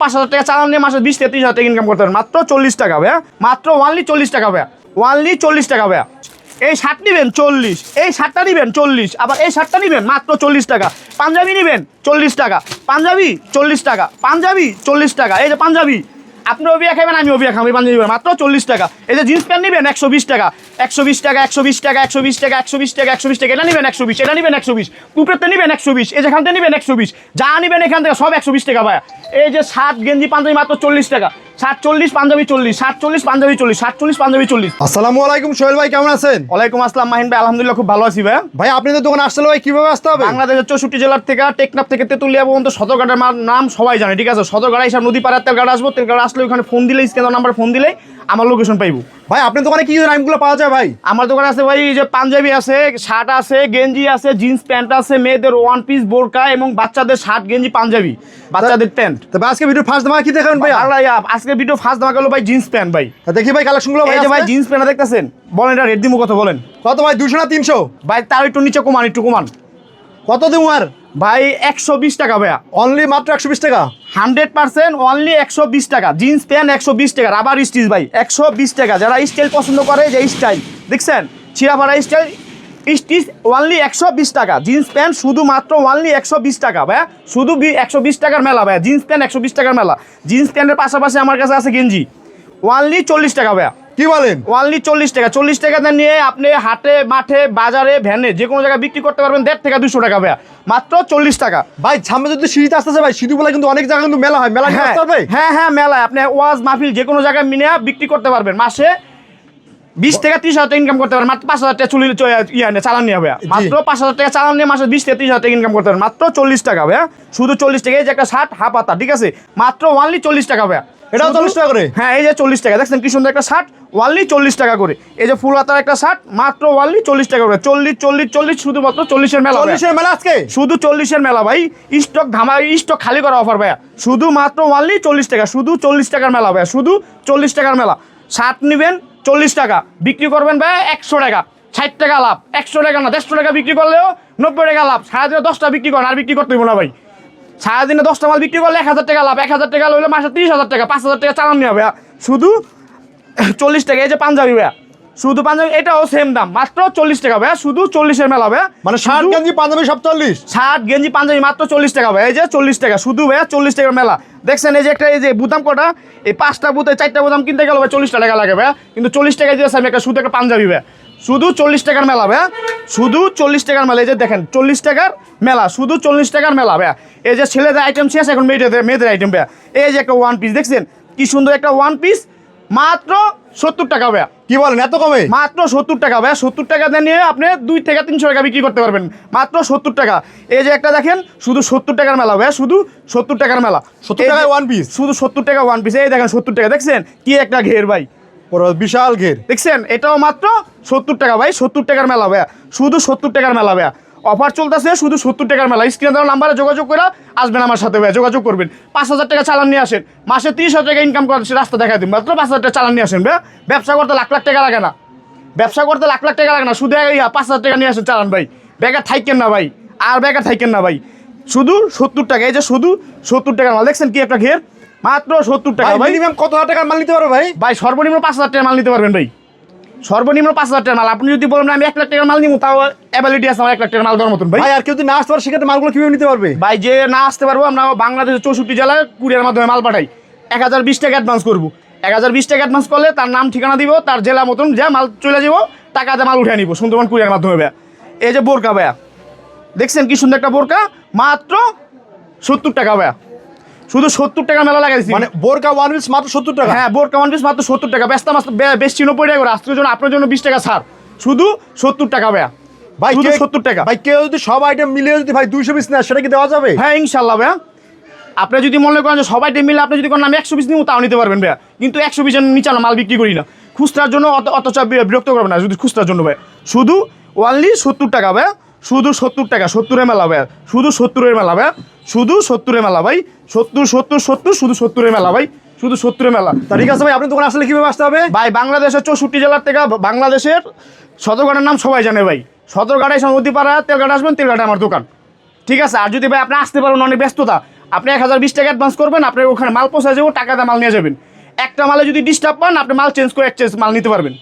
পাঁচ হাজার টাকা চালান নিয়ে মাসে বিশ তেত্রিশ ত্রিশ হাজার টাকা ইনকাম করতে পারেন। মাত্র চল্লিশ টাকা ভাইয়া। মাত্র ওয়ানলি চল্লিশ টাকা ভাইয়া। ওয়ানলি চল্লিশ টাকা ভাইয়া। এই শার্ট নিবেন চল্লিশ। এই শার্টটা নিবেন চল্লিশ। আবার এই শার্টটা নিবেন মাত্র চল্লিশ টাকা। পাঞ্জাবি নিবেন চল্লিশ টাকা। পাঞ্জাবি চল্লিশ টাকা। পাঞ্জাবি চল্লিশ টাকা। এই যে পাঞ্জাবি। আপনি অবিয়া খাবেন আমি অবিয়া খাব পাঞ্জাবি মাত্র চল্লিশ টাকা। এই যে জিন্স প্যান্ট নেবেন, একশো বিশ টাকা। একশো বিশ টাকা, একশো বিশ টাকা, একশো বিশ টাকা, একশো বিশ টাকা, একশো বিশ টাকা, এটা নেবেন একশো বিশ, এটা নেবেন একশো বিশ। কুপড়েতে নেবেন একশো বিশ, এই যেখান থেকে নেবেন একশো বিশ। যা নেবেন এখান থেকে সব একশো বিশ টাকা, ভাইয়া। এই যে সাত গেঞ্জি পাঞ্জাবি মাত্র চল্লিশ টাকা। ষাট চল্লিশ পাঞ্জাবি চল্লিশ সাতচল্লিশ পাঞ্জাবি চল্লিশ সাতচল্লিশ চল্লিশ পাঞ্জাবি চল্লিশ। আসসালামু আলাইকুম সোহেল ভাই কেমন আছেন? ওয়ালাইকুম আসসালাম মাহিন ভাই আলহামদুলিল্লাহ খুব ভালো আছি ভাই। ভাই আপনি তো দোকান আসলে ভাই কীভাবে আসতে হবে? বাংলাদেশের চৌষট্টি জেলার থেকে টেকনাফ থেকে তেতুলিয়া পর্যন্ত সদরঘাটের নাম সবাই জানে ঠিক আছে? সদরঘাটা হিসাব নদী পাড়ার তেলঘাট আসব তেলঘাট আসলে ওখানে ফোন দিলে স্ক্যান নাম্বার ফোন দিলে আমার লোকেশন পাইবো। ভাই আপনার দোকানে কি নামগুলো পাওয়া যায় ভাই? আমার দোকানে আছে ভাই এই যে পাঞ্জাবি আছে শার্ট আছে গেঞ্জি আছে জিন্স প্যান্ট আছে মেয়েদের ওয়ান পিস বোরকা এবং বাচ্চাদের শার্ট গেঞ্জি পাঞ্জাবি বাচ্চাদের প্যান্ট তবে আজকে ভিডিও ফার্স্ট দামা কি দেখাবেন ভাই ভাই আজকে ভিডিও ফার্স্ট দেখা গেলো ভাই জিন্স প্যান্ট ভাই। তা দেখি ভাই কালেকশনগুলো ভাই এই যে ভাই। জিন্স প্যান্ট দেখতেছেন? বলেন এটা রেড দিমু কত বলেন। কত ভাই? দুশো না তিনশো? ভাই তার একটু নিচে কমান একটু কমান। কত দিন আর? ভাই একশো বিশ টাকা ভাইয়া। অনলি মাত্র একশো বিশ টাকা? হান্ড্রেড পার্সেন্ট অনলি একশো বিশ টাকা। জিন্স প্যান্ট একশো বিশ টাকা। রাবার স্টিচ ভাই একশো বিশ টাকা। যারা স্টাইল পছন্দ করে যে স্টাইল দেখছেন? ছিঁড়াফাড়া স্টাইল স্টিচ ওয়ানলি একশো বিশ টাকা। জিন্স প্যান্ট শুধুমাত্র ওয়ানলি একশো বিশ টাকা ভাইয়া। শুধু একশো বিশ টাকার মেলা ভাইয়া। জিন্স প্যান্ট একশো বিশ টাকার মেলা। জিন্স প্যান্টের পাশাপাশি আমার কাছে আছে গেঞ্জি। ওয়ানলি চল্লিশ টাকা ভাইয়া। কি বলেন? অনলি চল্লিশ টাকা। চল্লিশ টাকাতে নিয়ে আপনি হাটে মাঠে বাজারে ভ্যানে যে কোনো জায়গায় বিক্রি করতে পারবেন দেড় থেকে দুশো টাকা ভাইয়া। মাত্র চল্লিশ টাকা। ভাই সামনে যদি সিঁড়িতে আসতেছে ভাই সিঁড়ি বলে কিন্তু অনেক জায়গায় কিন্তু মেলা হয়। মেলা হ্যাঁ হ্যাঁ হ্যাঁ মেলায়। আপনি ওয়াজ মাহফিল যে কোনো জায়গায় মিনে বিক্রি করতে পারবেন। মাসে বিশ থেকে ত্রিশ হাজার টাকা ইনকাম করতে পারবেন। মাত্র পাঁচ হাজার টাকা চুলি ইয়ে চালান নিয়ে হবে মাত্র পাঁচ হাজার টাকা চালান নিয়ে মাসে বিশ থেকে ত্রিশ হাজার টাকা ইনকাম করতে পারবেন। মাত্র চল্লিশ টাকা হবে শুধু চল্লিশ টাকা এই যে একটা শার্ট হাফ হাতা ঠিক আছে? মাত্র ওয়ানলি চল্লিশ টাকা হবে এটাও চল্লিশ টাকা করে? হ্যাঁ এই যে চল্লিশ টাকা। দেখছেন কি সুন্দর একটা শার্ট? ওয়ানলি চল্লিশ টাকা করে। এই যে ফুল হাতার একটা শার্ট মাত্র ওয়ানলি চল্লিশ টাকা করে। চল্লিশ চল্লিশ চল্লিশ শুধুমাত্র চল্লিশের মেলা। চল্লিশের মেলা আজকে? শুধু চল্লিশের মেলা ভাই। স্টক ধামা স্টক খালি করা অফার ভাইয়া। শুধু মাত্র ওনলি চল্লিশ টাকা শুধু চল্লিশ টাকার মেলা ভাইয়া। শুধু চল্লিশ টাকার মেলা। শার্ট নেবেন চল্লিশ টাকা বিক্রি করবেন ভাইয়া একশো টাকা। ষাট টাকা লাভ। একশো টাকা না দেড়শো টাকা বিক্রি করলেও নব্বই টাকা লাভ। সারাদিনে দশটা বিক্রি করেন আর বিক্রি করতে হইব না ভাই। সারাদিনে দশটা মাল বিক্রি করলে এক হাজার টাকা লাভ এক হাজার টাকা হলে মাসে তিরিশ হাজার টাকা পাঁচ হাজার টাকা চালান নেওয়া ভাইয়া। শুধু চল্লিশ টাকা এই যে পাঞ্জাবি ভাইয়া। শুধু পাঞ্জাবি এটাও সেম দাম মাত্র চল্লিশ টাকা ভাইয়া শুধু চল্লিশের মেলা ভাইয়া। মানে শুধু- গেঞ্জি পাঞ্জাবি সব চল্লিশ? শার্ট গেঞ্জি পাঞ্জাবি মাত্র চল্লিশ টাকা ভাই এই যে চল্লিশ টাকা। শুধু ভাইয়া চল্লিশ টাকার মেলা। দেখছেন এই যে একটা এই যে বুদাম কটা এই পাঁচটা বুথে চারটা বুদাম কিনতে গেলে ভাই চল্লিশ টাকা লাগে ভাইয়া। কিন্তু চল্লিশ টাকা দিয়েছে আমি একটা শুধু একটা পাঞ্জাবি ভাইয়া। শুধু চল্লিশ টাকার মেলা ভাইয়া। শুধু চল্লিশ টাকার মেলা এই যে দেখেন চল্লিশ টাকার মেলা শুধু চল্লিশ টাকার মেলা ভাইয়া। এই যে ছেলেদের আইটেম শেষ এখন মেয়েদের মেয়েদের আইটেম ভাইয়া। এই যে একটা ওয়ান পিস দেখছেন? কি সুন্দর একটা ওয়ান পিস মাত্র সত্তর টাকা ভাইয়া। কি বলেন এত কমে? মাত্র সত্তর টাকা ভাই সত্তর টাকা নিয়ে আপনি দুই থেকে তিনশো টাকা বিক্রি করতে পারবেন। মাত্র সত্তর টাকা। এই যে একটা দেখেন শুধু সত্তর টাকার মেলা ভাই শুধু সত্তর টাকার মেলা। 70 এই যে- টাকায় one piece? শুধু সত্তর টাকা ওয়ান পিস এই দেখেন সত্তর টাকা। দেখছেন? কি একটা ঘের ভাই। বিশাল ঘের। দেখছেন? এটাও মাত্র সত্তর টাকা ভাই সত্তর টাকার মেলা ভাইয়া। শুধু সত্তর টাকার মেলা ভাইয়া। অফার চলতেছে শুধু সত্তর টাকার মেলা। স্ক্রিনে দেওয়ার নাম্বারে যোগাযোগ করে আসবেন আমার সাথে ভাইয়া যোগাযোগ করবেন। পাঁচ হাজার টাকা চালান নিয়ে আসেন। মাসে তিরিশ হাজার টাকা ইনকাম করার রাস্তা দেখা দিন। মাত্র পাঁচ হাজার টাকা চালান নিয়ে আসেন ভাইয়া। ব্যবসা করতে লাখ লাখ টাকা লাগে না। ব্যবসা করতে লাখ লাখ টাকা লাগে না। শুধু ইয়া পাঁচ হাজার টাকা নিয়ে আসেন চালান ভাই। বেকার থাইকেন না ভাই। আর বেকার থাইকেন না ভাই। শুধু সত্তর টাকা এই যে শুধু সত্তর টাকার মাল। দেখছেন কি একটা ঘের? মাত্র সত্তর টাকা ভাই ভাই। মিনিমাম কত হাজার টাকার মাল নিতে পারো ভাই? ভাই সর্বনিম্ন পাঁচ হাজার টাকা মাল নিতে পারবেন ভাই। সর্বনিম্ন পাঁচ হাজার টাকার মাল। আপনি যদি বলেন আমি এক লাখ টাকার মাল নিবো তাও অ্যাবিলিটি আছে আমার এক লাখ টাকার মাল দেওয়ার মতন। ভাই আর কেউ যদি না আসতে পারে সেক্ষেত্রে মালগুলো কীভাবে নিতে পারবে? ভাই যে না আসতে পারব আমরা বাংলাদেশের চৌষট্টি জেলায় কুরিয়ার মাধ্যমে মাল পাঠাই। এক হাজার বিশ টাকা অ্যাডভান্স করব। এক হাজার বিশ টাকা অ্যাডভান্স করলে তার নাম ঠিকানা দিব তার জেলা মতন যা মাল চলে যাব টাকাতে মাল উঠে নিবো সুন্দরবন কুরিয়ার মাধ্যমে ভাইয়া। এই যে বোরকা ভাইয়া দেখছেন কি সুন্দর একটা বোরকা? মাত্র সত্তর টাকা ভাইয়া। শুধু সত্তর টাকা মেলা লাগাইছি। মানে বোরকা ওয়ান পিস মাত্র সত্তর টাকা? হ্যাঁ বোরকা কামান পিস মাত্র সত্তর টাকা। ব্যস্ত বেশ নব্বই টাকা করে আজকের জন্য আপনার জন্য বিশ টাকা ছাড়। শুধু সত্তর টাকা ভাইয়া। ভাই শুধু সত্তর টাকা। ভাই কেউ যদি সব আইটেম মিলিয়ে যদি ভাই দুইশো পিস নেয় সেটা কি দেওয়া যাবে? হ্যাঁ ইনশাল্লাহ ভাইয়া। আপনি যদি মনে করেন যে সবাই টিম মিলে আপনি যদি কোন আমি একশো পিস নিব তাও নিতে পারবেন ভাইয়া। কিন্তু একশো পিসের নিচে মাল বিক্রি করি না। খুচরার জন্য অত অত বিরক্ত করবেন না যদি খুচরার জন্য ভাই শুধু ওনলি সত্তর টাকা ভাই শুধু সত্তর টাকা সত্তরের মেলা ভাই। শুধু সত্তরের মেলা ভাই। শুধু সত্তরের মেলা ভাই। সত্তর সত্তর সত্তর শুধু সত্তরের মেলা ভাই। শুধু সত্তরের মেলা। তা ঠিক আছে ভাই আপনি দোকানে আসলে কীভাবে আসতে হবে? ভাই বাংলাদেশের চৌষট্টি জেলার থেকে বাংলাদেশের সদরঘাটের নাম সবাই জানে ভাই। সদরঘাটায় সমুদ্রপাড়া তেলঘাটা আসবেন তেলঘাটে আমার দোকান। ঠিক আছে আর যদি ভাই আপনি আসতে পারেন অনেক ব্যস্ততা আপনি এক হাজার বিশ টাকা অ্যাডভান্স করবেন আপনার ওখানে মাল পৌঁছে যাব টাকা দিয়ে মাল নিয়ে যাবেন। একটা মালে যদি ডিস্টার্ব পান আপনি মাল চেঞ্জ করে এক্সচেঞ্জ মাল নিতে পারবেন।